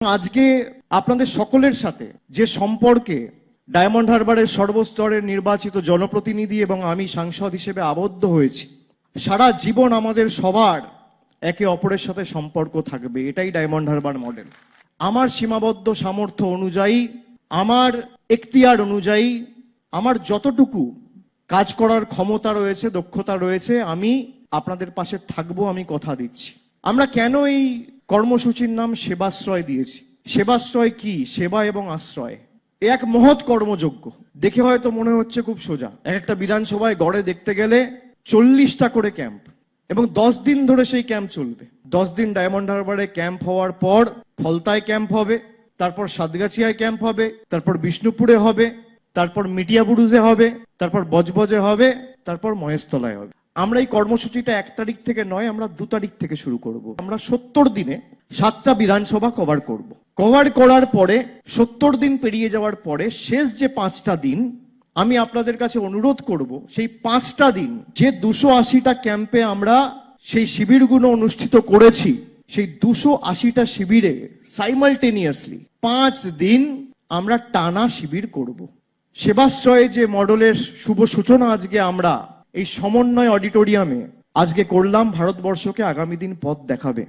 আজকে আপনাদের সকলের সাথে যে সম্পর্কে ডায়মন্ড হারবারের সর্বস্তরের নির্বাচিত জনপ্রতিনিধি এবং আমি সাংসদ হিসেবে আবদ্ধ হয়েছি, সারা জীবন আমাদের সবার একে অপরের সাথে সম্পর্ক থাকবে, এটাই ডায়মন্ড হারবার মডেল। আমার সীমাবদ্ধ সামর্থ্য অনুযায়ী, আমার এখতিয়ার অনুযায়ী, আমার যতটুকু কাজ করার ক্ষমতা রয়েছে, দক্ষতা রয়েছে, আমি আপনাদের পাশে থাকব, আমি কথা দিচ্ছি। আমরা কেন এই কর্মসূচির নাম সেবাশ্রয় দিয়েছি। সেবাশ্রয় কি? সেবা এবং আশ্রয়। এ এক মহৎ কর্মযোগ্য দেখে হয়তো মনে হচ্ছে খুব সোজা। এক একটা বিধানসভায় গড়ে দেখতে গেলে চল্লিশটা করে ক্যাম্প। এবং দশ দিন ধরে সেই ক্যাম্প চলবে। দশ দিন ডায়মন্ড হারবারে ক্যাম্প হওয়ার পর ফলতায় ক্যাম্প হবে, তারপর সাতগাছিয়ায় ক্যাম্প হবে, তারপর বিষ্ণুপুরে হবে, তারপর মিটিয়া বুরুজে হবে, তারপর বজবজে হবে, তারপর মহেশতলায় হবে। আমরা এই কর্মসূচিটা এক তারিখ থেকে নয়, আমরা দু তারিখ থেকে শুরু করব। আমরা সত্তর দিনে সাতটা বিধানসভা কভার করব। কভার করার পরে, সত্তর দিন পেরিয়ে যাওয়ার পরে, শেষ যে পাঁচটা দিন, আমি আপনাদের কাছে অনুরোধ করব, সেই পাঁচটা দিন, যে দুশো আশিটা ক্যাম্পে আমরা সেই শিবিরগুলো অনুষ্ঠিত করেছি, সেই দুশো আশিটা শিবিরে সাইমালটেনিয়াসলি পাঁচ দিন আমরা টানা শিবির করব। সেবাশ্রয়ে যে মডেলের শুভ সূচনা আজকে আমরা এই সমন্বয় অডিটোরিয়ামে আজকে করলাম ভারতবর্ষকে আগামী দিন পথ দেখাবে।